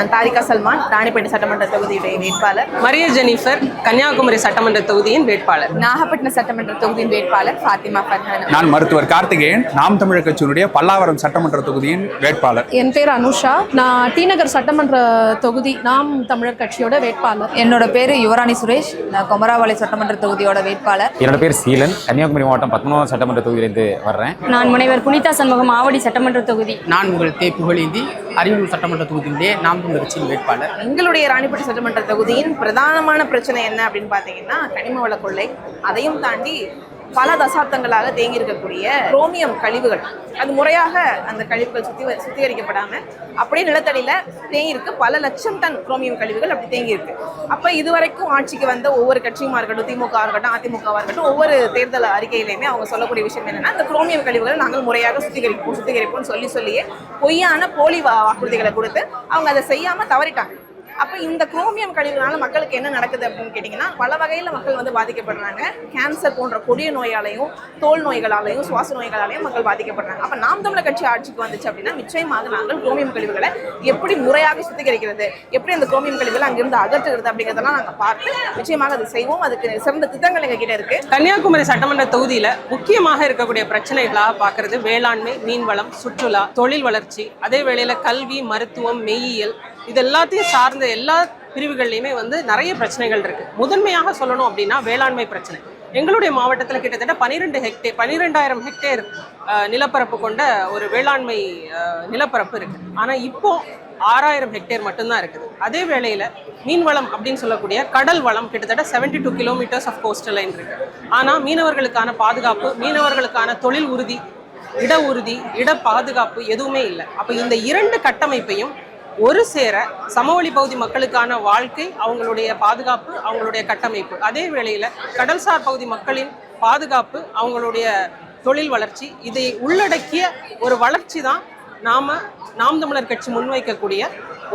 நான் தாரிகா சல்மான் ராணிப்பேட்டை சட்டமன்ற தொகுதியுடைய வேட்பாளர். மரிய ஜெனிஃபர் கன்னியாகுமரி சட்டமன்ற தொகுதியின் வேட்பாளர். நாகப்பட்டினம் சட்டமன்ற தொகுதியின் வேட்பாளர் ஃபாத்திமா ஃபர்ஹானா. நான் மருத்துவர் கார்த்திகேயன் நாம் தமிழர் கட்சியினுடைய பல்லாவரம் சட்டமன்ற தொகுதியின் வேட்பாளர். என் பேர் அனுஷா. நான் டி நகர் சட்டமன்ற தொகுதி நாம் தமிழர் கட்சியோட வேட்பாளர். என்னோட பேர் யுவராணி சுரேஷ். நான் கொமராபாளைய சட்டமன்ற தொகுதியோட வேட்பாளர். என்னோட பேர் சீலன். கன்னியாகுமரி மாவட்டம் பத்மநாபம் சட்டமன்ற தொகுதியிலிருந்து வர்றேன். நான் முனைவர் புனிதா சண்முகம் ஆவடி சட்டமன்ற தொகுதி. நான் உங்கள் தே புகழேந்தி அரியலூர் சட்டமன்ற தொகுதியினுடைய நாம் தமிழர் கட்சியின் வேட்பாளர். எங்களுடைய ராணிப்பட்டி சட்டமன்ற தொகுதியின் பிரதானமான பிரச்சனை என்ன அப்படின்னு பார்த்தீங்கன்னா கனிம வள கொள்ளை. அதையும் தாண்டி பல தசாப்தங்களாக தேங்கி இருக்கக்கூடிய குரோமியம் கழிவுகள். அது முறையாக அந்த கழிவுகள் சுத்தி சுத்திகரிக்கப்படாமல் அப்படியே நிலத்தடியில் தேங்கியிருக்கு. பல லட்சம் டன் குரோமியம் கழிவுகள் அப்படி தேங்கியிருக்கு. அப்போ இதுவரைக்கும் ஆட்சிக்கு வந்த ஒவ்வொரு கட்சியுமா இருக்கட்டும் திமுக இருக்கட்டும் அதிமுகவாக இருக்கட்டும் ஒவ்வொரு தேர்தல் அறிக்கையிலையுமே அவங்க சொல்லக்கூடிய விஷயம் என்னென்னா அந்த குரோமியம் கழிவுகளை நாங்கள் முறையாக சுத்திகரிப்போம் சுத்திகரிப்போம்னு சொல்லி சொல்லியே பொய்யான போலி வா- வாக்குறுதிகளை கொடுத்து அவங்க அதை செய்யாமல் தவறிட்டாங்க. அப்போ இந்த குரோமியம் கழிவுனால மக்களுக்கு என்ன நடக்குது அப்படின்னு கேட்டிங்கன்னா பல வகையில் மக்கள் வந்து பாதிக்கப்படுறாங்க. கேன்சர் போன்ற கொடிய நோயாலையும் தோல் நோய்களாலையும் சுவாச நோய்களாலையும் மக்கள் பாதிக்கப்படுறாங்க. அப்போ நாம் தமிழர் கட்சி ஆட்சிக்கு வந்துச்சு அப்படின்னா நிச்சயமாக நாங்கள் குரோமியம் கழிவுகளை எப்படி முறையாக சுத்திகரிக்கிறது எப்படி அந்த குரோமியம் கழிவுகளை அங்கிருந்து அகற்றுகிறது அப்படிங்கிறதெல்லாம் நாங்கள் பார்த்து நிச்சயமாக அதை செய்வோம். அதுக்கு சிறந்த திட்டங்கள் எங்ககிட்ட இருக்குது இருக்கு. கன்னியாகுமரி சட்டமன்ற தொகுதியில் முக்கியமாக இருக்கக்கூடிய பிரச்சனைகளாக பார்க்கறது வேளாண்மை மீன்வளம் சுற்றுலா தொழில் வளர்ச்சி அதே வேளையில் கல்வி மருத்துவம் மெய்யியல் இது எல்லாத்தையும் சார்ந்த எல்லா பிரிவுகள்லையுமே வந்து நிறைய பிரச்சனைகள் இருக்குது முதன்மையாக சொல்லணும் அப்படின்னா வேளாண்மை பிரச்சனை. எங்களுடைய மாவட்டத்தில் கிட்டத்தட்ட பனிரெண்டு ஹெக்டேர் பன்னிரெண்டாயிரம் ஹெக்டேர் நிலப்பரப்பு கொண்ட ஒரு வேளாண்மை நிலப்பரப்பு இருக்குது ஆனால் இப்போ ஆறாயிரம் ஹெக்டேர் மட்டும்தான் இருக்குது. அதே வேளையில் மீன்வளம் அப்படின்னு சொல்லக்கூடிய கடல் வளம் கிட்டத்தட்ட 72 two kilometres of coastal line இருக்கு. ஆனால் மீனவர்களுக்கான பாதுகாப்பு மீனவர்களுக்கான தொழில் உறுதி இட உறுதி இட பாதுகாப்பு எதுவுமே இல்லை. அப்போ இந்த இரண்டு கட்டமைப்பையும் ஒரு சேர சமவெளி பகுதி மக்களுக்கான வாழ்க்கை அவங்களுடைய பாதுகாப்பு அவங்களுடைய கட்டமைப்பு. அதே வேளையில் கடல்சார் பகுதி மக்களின் பாதுகாப்பு அவங்களுடைய தொழில் வளர்ச்சி இதை உள்ளடக்கிய ஒரு வளர்ச்சி தான் நாம் நாம் தமிழர் கட்சி முன்வைக்கக்கூடிய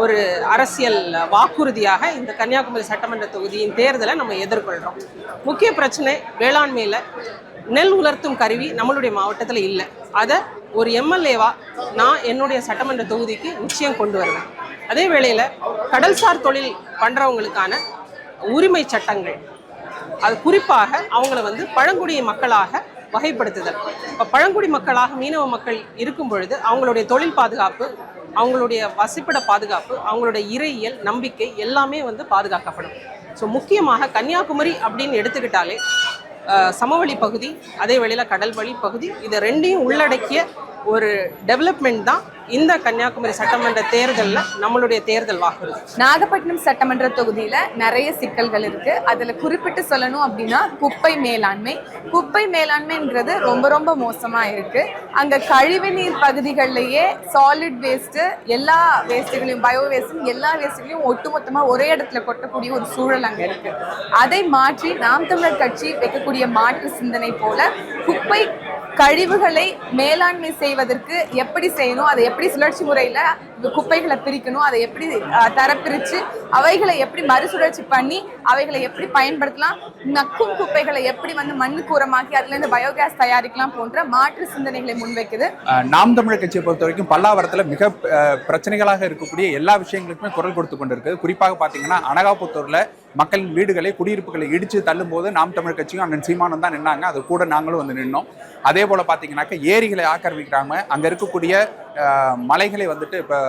ஒரு அரசியல் வாக்குறுதியாக இந்த கன்னியாகுமரி சட்டமன்ற தொகுதியின் தேர்தலை நம்ம எதிர்கொள்கிறோம் முக்கிய பிரச்சனை வேளாண்மையில் நெல் உலர்த்தும் கருவி நம்மளுடைய மாவட்டத்தில் இல்லை. அதை ஒரு எம்எல்ஏவா நான் என்னுடைய சட்டமன்ற தொகுதிக்கு நிச்சயம் கொண்டு வருவேன். அதே வேளையில் கடல்சார் தொழில் பண்ணுறவங்களுக்கான உரிமை சட்டங்கள். அது குறிப்பாக அவங்கள வந்து பழங்குடி மக்களாக வகைப்படுத்துதல். இப்போ பழங்குடி மக்களாக மீனவ மக்கள் இருக்கும் பொழுது அவங்களுடைய தொழில் பாதுகாப்பு அவங்களுடைய வசிப்பிட பாதுகாப்பு அவங்களுடைய இறையியல் நம்பிக்கை எல்லாமே வந்து பாதுகாக்கப்படும். ஸோ முக்கியமாக கன்னியாகுமரி அப்படின்னு எடுத்துக்கிட்டாலே சமவெளி பகுதி அதே வேளையில் கடல்வழி பகுதி இதை ரெண்டையும் உள்ளடக்கிய ஒரு டெவலப்மெண்ட் தான் இந்த கன்னியாகுமரி சட்டமன்ற தேர்தலில் நம்மளுடைய தேர்தல் வாக்குறுதி. நாகப்பட்டினம் சட்டமன்ற தொகுதியில் நிறைய சிக்கல்கள் இருக்கு. அதில் குறிப்பிட்டு சொல்லணும் அப்படின்னா குப்பை மேலாண்மை. குப்பை மேலாண்மைங்கிறது ரொம்ப ரொம்ப மோசமாக இருக்கு. அங்க கழிவுநீர் பகுதிகளிலேயே சாலிட் வேஸ்ட்டு எல்லா வேஸ்ட்டுகளையும் பயோ வேஸ்ட்டும் எல்லா வேஸ்ட்டுகளையும் ஒட்டுமொத்தமாக ஒரே இடத்துல கொட்டக்கூடிய ஒரு சூழல் அங்கே இருக்கு. அதை மாற்றி நாம் தமிழர் கட்சி வைக்கக்கூடிய மாற்று சிந்தனை போல குப்பை கழிவுகளை மேலாண்மை செய்வதற்கு எப்படி செய்யணும் அதை எப்படி சுழற்சி முறையில் குப்பைகளை பிரிக்கணும் அதை எப்படி தரப்பிரித்து அவைகளை எப்படி மறுசுழற்சி பண்ணி அவைகளை எப்படி பயன்படுத்தலாம் நக்கும் குப்பைகளை எப்படி வந்து மண்ணுக்கு உரமாக்கி அதுலேருந்து பயோகேஸ் தயாரிக்கலாம் போன்ற மாற்று சிந்தனைகளை முன்வைக்குது. நாம் தமிழர் கட்சியை பொறுத்த வரைக்கும் பல்லாவரத்தில் மிக பிரச்சனைகளாக இருக்கக்கூடிய எல்லா விஷயங்களுக்குமே குரல் கொடுத்து கொண்டிருக்குது. குறிப்பாக பார்த்தீங்கன்னா அனகாபுத்தூரில் மக்களின் வீடுகளை குடியிருப்புகளை இடித்து தள்ளும்போது நாம் தமிழர் கட்சியும் அண்ணன் சீமானம் தான் நின்னாங்க. அது கூட நாங்களும் வந்து நின்னோம். அதே போல் பார்த்தீங்கன்னாக்க ஏரிகளை ஆக்கிரமிக்கிறாங்க. அங்கே இருக்கக்கூடிய மலைகளை வந்துட்டு இப்போ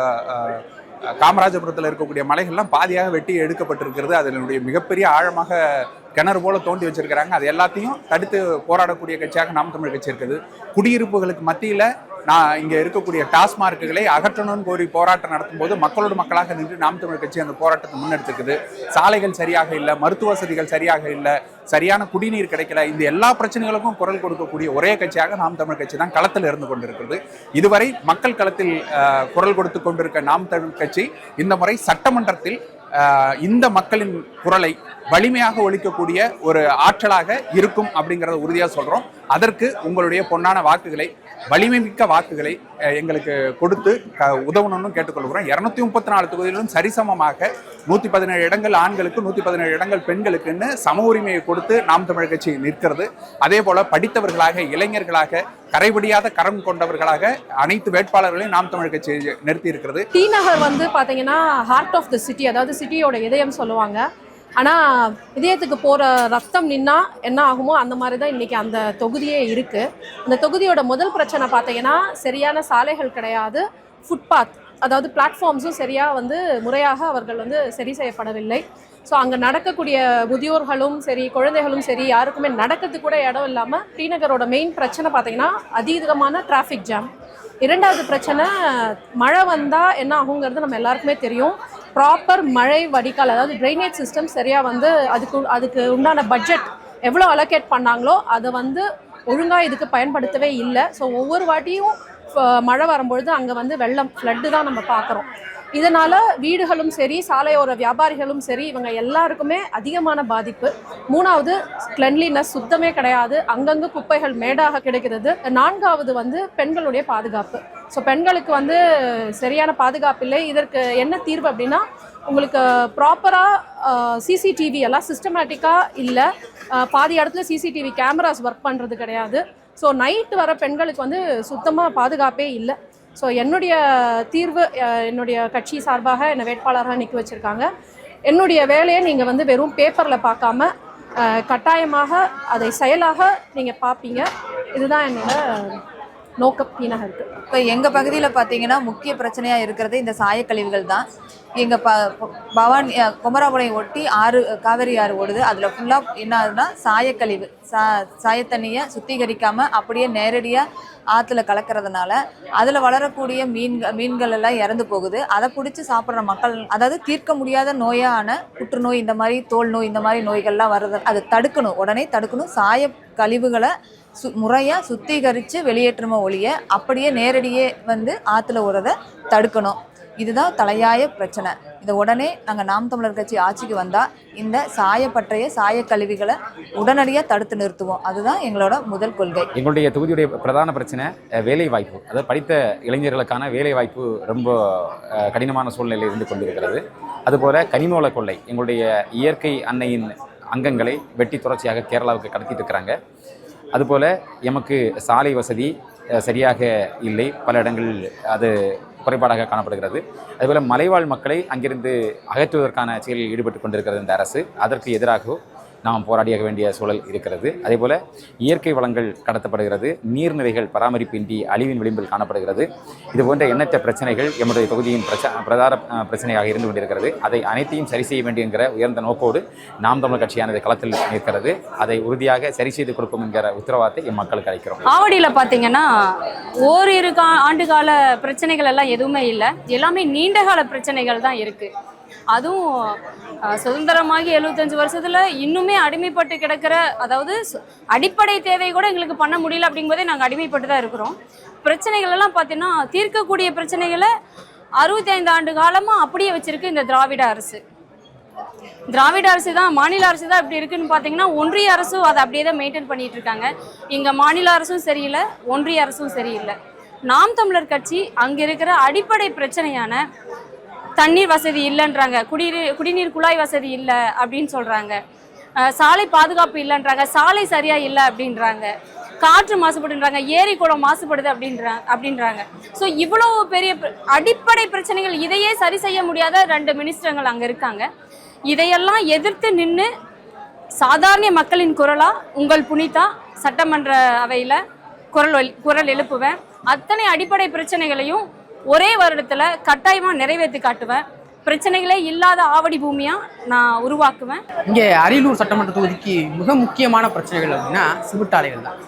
காமராஜபுரத்தில் இருக்கக்கூடிய மலைகள்லாம் பாதியாக வெட்டி எடுக்கப்பட்டிருக்கிறது. அதனுடைய மிகப்பெரிய ஆழமாக கிணறு போல தோண்டி வச்சிருக்கிறாங்க. அது எல்லாத்தையும் தடுத்து போராடக்கூடிய கட்சியாக நாம் தமிழ் கட்சி இருக்குது. குடியிருப்புகளுக்கு மத்தியில் நான் இங்கே இருக்கக்கூடிய டாஸ்மார்க்குகளை அகற்றணும்னு கோரி போராட்டம் நடத்தும்போது மக்களோடு மக்களாக நின்று நாம் தமிழர் கட்சி அந்த போராட்டத்தை முன்னெடுத்துக்குது. சாலைகள் சரியாக இல்லை மருத்துவ வசதிகள் சரியாக இல்லை சரியான குடிநீர் கிடைக்கல. இந்த எல்லா பிரச்சனைகளுக்கும் குரல் கொடுக்கக்கூடிய ஒரே கட்சியாக நாம் தமிழ் கட்சி தான் களத்தில் இருந்து கொண்டிருக்கிறது. இதுவரை மக்கள் களத்தில் குரல் கொடுத்து கொண்டிருக்க நாம் தமிழ் கட்சி இந்த முறை சட்டமன்றத்தில் இந்த மக்களின் குரலை வலிமையாக ஒழிக்கக்கூடிய ஒரு ஆற்றலாக இருக்கும் அப்படிங்கிறத உறுதியாக சொல்கிறோம் அதற்கு உங்களுடைய பொன்னான வாக்குகளை வலிமை மிக்க வாக்குகளை எங்களுக்கு கொடுத்து க- உதவணும்னு கேட்டுக்கொள்கிறோம். இரநூத்தி முப்பத்தி நாலு தொகுதிகளிலும் சரிசமமாக நூற்றி பதினேழு இடங்கள் ஆண்களுக்கு நூற்றி பதினேழு இடங்கள் பெண்களுக்குன்னு சம உரிமையை கொடுத்து நாம் தமிழ் கட்சி நிற்கிறது. அதே போல் படித்தவர்களாக இளைஞர்களாக கரைபடியாத கரம் கொண்டவர்களாக அனைத்து வேட்பாளர்களையும் நாம் தமிழ் கட்சி நிறுத்தி இருக்கிறது டி நகர் வந்து பார்த்தீங்கன்னா ஹார்ட் ஆஃப் த சிட்டி அதாவது சிட்டியோட இதயம் சொல்லுவாங்க. ஆனால் இதயத்துக்கு போகிற ரத்தம் நின்னா என்ன ஆகுமோ அந்த மாதிரி தான் இன்றைக்கி அந்த தொகுதியே இருக்குது அந்த தொகுதியோட முதல் பிரச்சனை பார்த்தீங்கன்னா சரியான சாலைகள் கிடையாது. ஃபுட்பாத் அதாவது பிளாட்ஃபார்ம்ஸும் சரியாக வந்து முறையாக அவர்கள் வந்து சரி செய்யப்படவில்லை. ஸோ அங்கே நடக்கக்கூடிய முதியோர்களும் சரி குழந்தைகளும் சரி யாருக்குமே நடக்கிறதுக்கு கூட இடம் இல்லாமல் ஸ்ரீநகரோட மெயின் பிரச்சனை பார்த்தீங்கன்னா அதீதமான டிராஃபிக் ஜாம் இரண்டாவது பிரச்சனை மழை வந்தால் என்ன ஆகுங்கிறது நம்ம எல்லாருக்குமே தெரியும். ப்ராப்பர் மழை வடிகால் அதாவது ட்ரைனேஜ் சிஸ்டம் சரியாக வந்து அதுக்கு அதுக்கு உண்டான பட்ஜெட் எவ்வளோ அலோகேட் பண்ணாங்களோ அதை வந்து ஒழுங்காக இதுக்கு பயன்படுத்தவே இல்லை. ஸோ ஒவ்வொரு வாட்டியும் மழை வரும்பொழுது அங்கே வந்து வெள்ளம் ஃப்ளட்டு தான் நம்ம பார்க்குறோம். இதனால் வீடுகளும் சரி சாலையோர வியாபாரிகளும் சரி இவங்க எல்லாருக்குமே அதிகமான பாதிப்பு. மூணாவது கிளென்லினஸ் சுத்தமே கிடையாது. அங்கங்கே குப்பைகள் மேடாக கிடைக்கிறது. நான்காவது வந்து பெண்களுடைய பாதுகாப்பு. ஸோ பெண்களுக்கு வந்து சரியான பாதுகாப்பு இல்லை. இதற்கு என்ன தீர்வு அப்படின்னா உங்களுக்கு ப்ராப்பராக சிசிடிவி எல்லாம் சிஸ்டமேட்டிக்காக இல்லை. பாதி இடத்துல சிசிடிவி கேமராஸ் ஒர்க் பண்ணுறது கிடையாது. ஸோ நைட் வர பெண்களுக்கு வந்து சுத்தமாக பாதுகாப்பே இல்லை. ஸோ என்னுடைய தீர்வு என்னுடைய கட்சி சார்பாக என்னை வேட்பாளராக நிற்க வச்சுருக்காங்க. என்னுடைய வேலையை நீங்கள் வந்து வெறும் பேப்பரில் பார்க்காம கட்டாயமாக அதை செயலாக நீங்கள் பார்ப்பீங்க. இதுதான் என்னோட நோக்கம் வீணாக இருக்குது இப்போ எங்கள் பகுதியில் பார்த்தீங்கன்னா முக்கிய பிரச்சனையாக இருக்கிறது இந்த சாயக்கழிவுகள் தான். எங்கள் ப பவானி அஹ், ஒட்டி ஆறு காவேரி ஆறு ஓடுது. அதில் ஃபுல்லாக என்ன ஆகுதுன்னா சாயக்கழிவு. சா சாயத்தண்ணியை சுத்திகரிக்காமல் அப்படியே நேரடியாக ஆற்றுல கலக்கிறதுனால அதில் வளரக்கூடிய மீன்கள் மீன்கள் எல்லாம் இறந்து போகுது. அதை பிடிச்சி சாப்பிட்ற மக்கள் அதாவது தீர்க்க முடியாத நோயான புற்றுநோய் இந்த மாதிரி தோல் நோய் இந்த மாதிரி நோய்கள்லாம் வருது அதை தடுக்கணும். உடனே தடுக்கணும். சாய கழிவுகளை சு முறையாக சுத்திகரித்து வெளியேற்றுமோ ஒழிய அப்படியே நேரடியே வந்து ஆற்றுல உரதை தடுக்கணும். இதுதான் தலையாய பிரச்சனை. இதை உடனே நாங்கள் நாம் தமிழர் கட்சி ஆட்சிக்கு வந்தால் இந்த சாயப்பற்றைய சாயக்கழிவுகளை உடனடியாக தடுத்து நிறுத்துவோம். அதுதான் எங்களோட முதல் கொள்கை. எங்களுடைய தொகுதியுடைய பிரதான பிரச்சனை வேலை வாய்ப்பு அதாவது படித்த இளைஞர்களுக்கான வேலை வாய்ப்பு ரொம்ப கடினமான சூழ்நிலையில் இருந்து கொண்டிருக்கிறது. அதுபோல கனிம வள கொள்ளை எங்களுடைய இயற்கை அன்னையின் அங்கங்களை வெட்டி தொடர்ச்சியாக கேரளாவுக்கு கடத்திட்டு இருக்கிறாங்க. அதுபோல் எமக்கு சாலை வசதி சரியாக இல்லை. பல இடங்களில் அது குறைபாடாக காணப்படுகிறது. அதுபோல் மலைவாழ் மக்களை அங்கிருந்து அகற்றுவதற்கான செயலில் ஈடுபட்டு கொண்டிருக்கிறது இந்த அரசு. அதற்கு எதிராக நாம் போராடியாக வேண்டிய சூழல் இருக்கிறது. அதேபோல் இயற்கை வளங்கள் கடத்தப்படுகிறது நீர்நிலைகள் பராமரிப்பின்றி அழிவின் விளிம்பில் காணப்படுகிறது. இது போன்ற எண்ணற்ற பிரச்சனைகள் எம்முடைய தொகுதியின் பிரச்ச பிரதார பிரச்சனையாக இருந்து கொண்டிருக்கிறது. அதை அனைத்தையும் சரி செய்ய வேண்டும் என்கிற உயர்ந்த நோக்கோடு நாம் தமிழர் கட்சியானது களத்தில் நிற்கிறது. அதை உறுதியாக சரி செய்து கொடுக்கும் என்கிற உத்தரவாதத்தை எம் மக்களுக்கு அளிக்கிறோம். ஆவடியில் பார்த்தீங்கன்னா ஓரிரு கா ஆண்டு கால பிரச்சனைகள் எல்லாம் எதுவுமே இல்லை. எல்லாமே நீண்டகால பிரச்சனைகள் தான் இருக்குது அதுவும் சுதந்திரமாகி எழுபத்தஞ்சு வருஷத்தில் இன்னுமே அடிமைப்பட்டு கிடக்கிற அதாவது சு- அடிப்படை தேவை கூட எங்களுக்கு பண்ண முடியல அப்படிங்கும்போதே நாங்கள் அடிமைப்பட்டு தான் இருக்கிறோம். பிரச்சனைகள் எல்லாம் பார்த்தீங்கன்னா தீர்க்கக்கூடிய பிரச்சனைகளை அறுபத்தி ஐந்து ஆண்டு காலமாக அப்படியே வச்சிருக்கு இந்த திராவிட அரசு. திராவிட அரசு தான் மாநில அரசு தான் இப்படி இருக்குன்னு பார்த்தீங்கன்னா ஒன்றிய அரசும் அதை அப்படியே தான் மெயின்டைன் பண்ணிட்டு இருக்காங்க. இங்கே மாநில அரசும் சரியில்லை ஒன்றிய அரசும் சரியில்லை. நாம் தமிழர் கட்சி அங்கே இருக்கிற அடிப்படை பிரச்சனையான தண்ணீர் வசதி இல்லைன்றாங்க. குடிநீர் குடிநீர் குழாய் வசதி இல்லை அப்படின்னு சொல்கிறாங்க சாலை பாதுகாப்பு இல்லைன்றாங்க. சாலை சரியாக இல்லை அப்படின்றாங்க. காற்று மாசுபடுன்றாங்க. ஏரி குளம் மாசுபடுது அப்படின்றாங்க அப்படின்றாங்க. ஸோ இவ்வளோ பெரிய அடிப்படை பிரச்சனைகள் இதையே சரி செய்ய முடியாத ரெண்டு மினிஸ்டர்கள் அங்கே இருக்காங்க. இதையெல்லாம் எதிர்த்து நின்று சாதாரண மக்களின் குரலா உங்கள் புனிதா சட்டமன்ற அவையில் குரல் குரல் எழுப்புவேன். அத்தனை அடிப்படை பிரச்சனைகளையும் ஒரே வருடத்தில் கட்டாயமாக நிறைவேற்றி காட்டுவேன். பிரச்சனைகளே இல்லாத ஆவடி பூமியாக நான் உருவாக்குவேன். இங்கே அரியலூர் சட்டமன்ற தொகுதிக்கு மிக முக்கியமான பிரச்சனைகள் அப்படின்னா சிமெண்டாலைகள் தான்.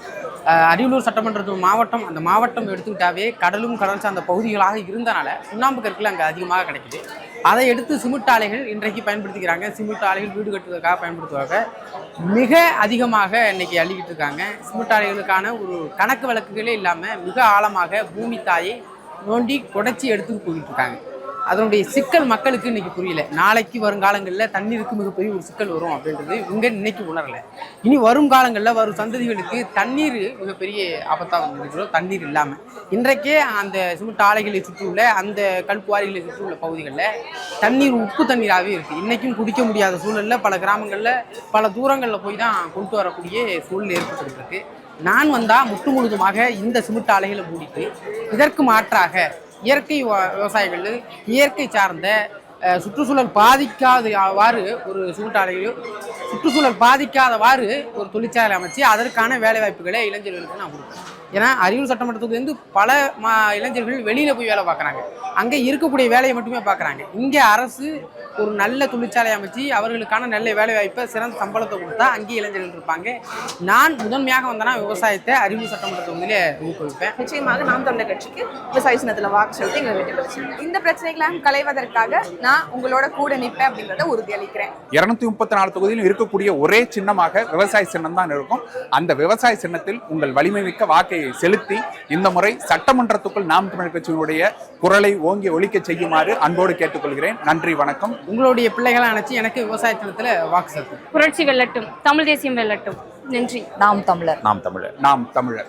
அரியலூர் சட்டமன்ற மாவட்டம் அந்த மாவட்டம் எடுத்துக்கிட்டாவே கடலும் கடல் சார்ந்த பகுதிகளாக இருந்தனால சுண்ணாம்பு கற்கள் அங்கே அதிகமாக கிடைக்குது. அதை எடுத்து சிமெண்ட் ஆலைகள் இன்றைக்கு பயன்படுத்திக்கிறாங்க. சிமெண்ட் ஆலைகள் வீடு கட்டுவதற்காக பயன்படுத்துவாங்க. மிக அதிகமாக இன்றைக்கி அள்ளிக்கிட்டு இருக்காங்க. சிமெண்ட் ஆலைகளுக்கான ஒரு கணக்கு வழக்குகளே இல்லாமல் மிக ஆழமாக பூமி தாயை நோண்டி குடைச்சி எடுத்துட்டு போயிட்டு இருக்காங்க அதனுடைய சிக்கல் மக்களுக்கு இன்னைக்கு புரியல. நாளைக்கு வருங்காலங்களில் தண்ணீருக்கு மிகப்பெரிய ஒரு சிக்கல் வரும் அப்படின்றது இங்க இன்னைக்கு உணரல. இனி வரும் காலங்களில் வரும் சந்ததிகளுக்கு தண்ணீர் மிகப்பெரிய ஆபத்தாக வந்துருக்கிறோம் தண்ணீர் இல்லாமல் இன்றைக்கே அந்த சிமெண்ட் ஆலைகளை சுற்றியுள்ள அந்த கல்குவாரிகளை சுற்றியுள்ள பகுதிகளில் தண்ணீர் உப்பு தண்ணீராகவே இருக்குது இன்றைக்கும் குடிக்க முடியாத சூழலில் பல கிராமங்களில் பல தூரங்களில் போய் தான் கொண்டு வரக்கூடிய சூழல் ஏற்பட்டுருக்கு நான் வந்தால் முற்று முழுதுமாக இந்த சிமெண்ட் ஆலைகளை மூடிட்டு இதற்கு மாற்றாக இயற்கை விவசாயிகள் இயற்கை சார்ந்த சுற்றுச்சூழல் பாதிக்காதவாறு ஒரு சிமெண்ட் ஆலைகளையோ சுற்றுச்சூழல் பாதிக்காதவாறு ஒரு தொழிற்சாலை அமைச்சு அதற்கான வேலைவாய்ப்புகளை இளைஞர்களுக்கு நான் கொடுப்பேன். ஏன்னா அரியலூர் சட்டமன்றத்துலேருந்து பல மா இளைஞர்கள் வெளியில் போய் வேலை பார்க்குறாங்க. அங்கே இருக்கக்கூடிய வேலையை மட்டுமே பார்க்குறாங்க. இங்கே அரசு ஒரு நல்ல தொழிற்சாலை அமைச்சு அவர்களுக்கான நல்ல வேலை வாய்ப்பை சிறந்த சம்பளத்தை கொடுத்தா அங்கே இளைஞர்கள் இருப்பாங்க. நான் முதன்மையாக வந்தேன்னா விவசாயத்தை அரியலூர் சட்டமன்ற தொகுதியிலே ஊக்குவிப்பேன். நிச்சயமாக நாம் தமிழர் கட்சிக்கு விவசாய சின்னத்தில் வாக்கு செலுத்தி எங்களை வெற்றி இந்த பிரச்சனைகளை களைவதற்காக நான் உங்களோட கூட நிற்பேன் அப்படிங்கிறத உறுதியளிக்கிறேன். இருநூத்தி முப்பத்தி நாலு தொகுதியிலும் இருக்கக்கூடிய ஒரே சின்னமாக விவசாய சின்னம் தான் இருக்கும். அந்த விவசாய சின்னத்தில் உங்கள் வலிமை மிக்க வாக்கை செலுத்தி இந்த முறை சட்டமன்றத்துக்குள் நாம் தமிழர் கட்சியினுடைய குரலை ஓங்கி ஒலிக்க செய்யுமாறு அன்போடு கேட்டுக்கொள்கிறேன். நன்றி வணக்கம். உங்களுடைய பிள்ளைகளை நினச்சி எனக்கு விவசாய தினத்தில் வாக்கு செலுத்தும் புரட்சி வெல்லட்டும் தமிழ் தேசியம் வெல்லட்டும். நன்றி. நாம் தமிழர். நாம் தமிழர். நாம் தமிழர்.